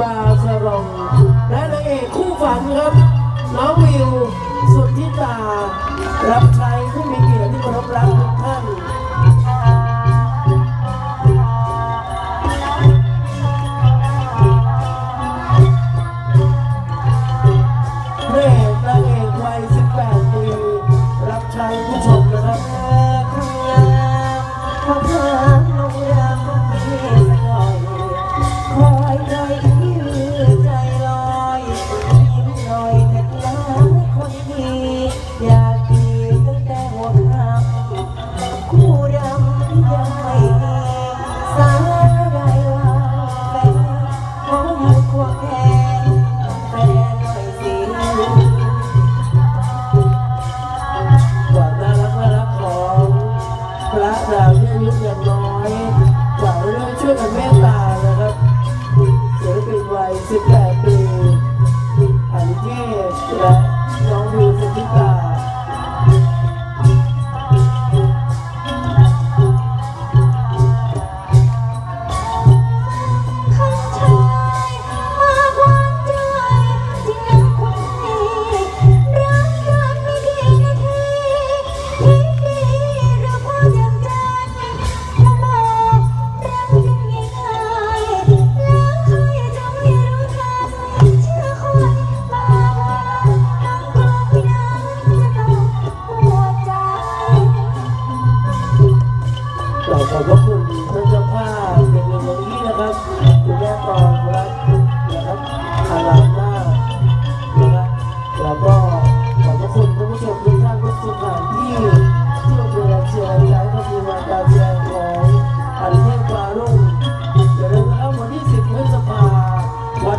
บาสรองและนางเอกคู่ฝันครับ น้องวิวสุทธิตา รับใช้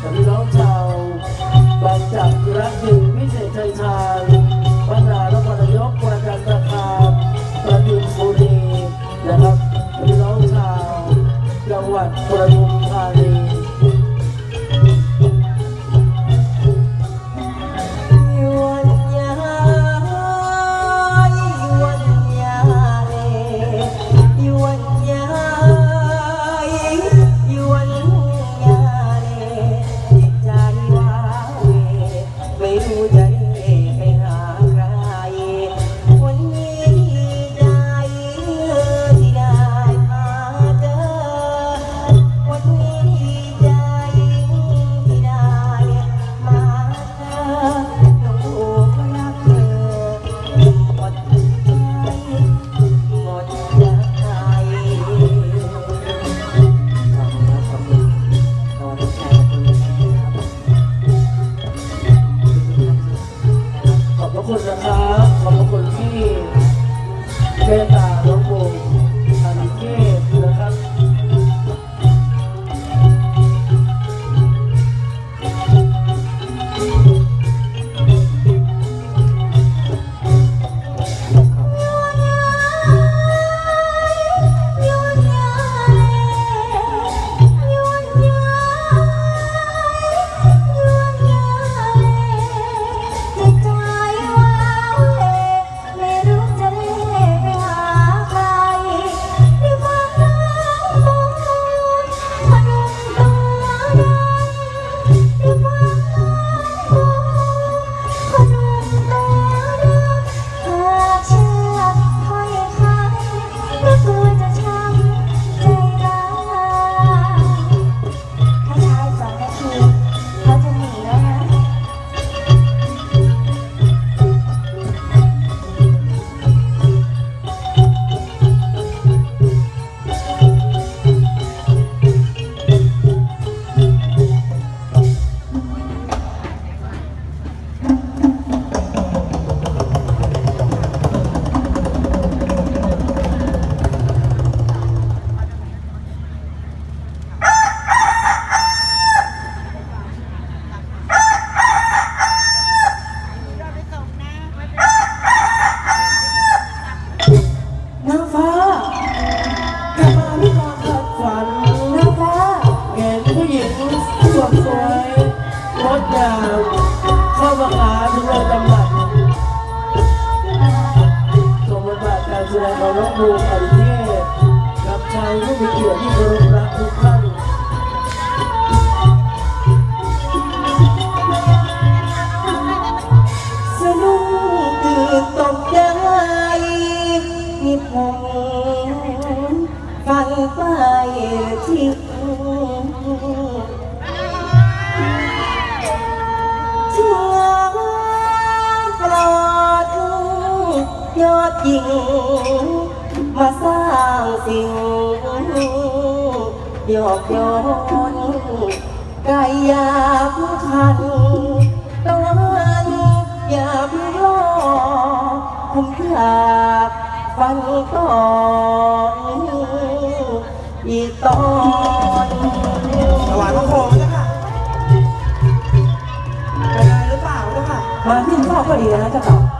กับพี่น้องชาวบางจากรักอยู่วิเศษชัยชาญ ตตา สนุกตื่ตกใจนิพงฟันไปที่ยอดยิงมาสร้างสิ่ง ยอกย้อนกายยาผู้คันตะวันอยาเพิ่งรอผมอยากฟังต่ออีตอนถวายพระโคมเจ้าค่ะเป็นอะไรหรือเปล่าเจ้าค่ะ มาที่ชอก็ดีนะเจ้าค่ะ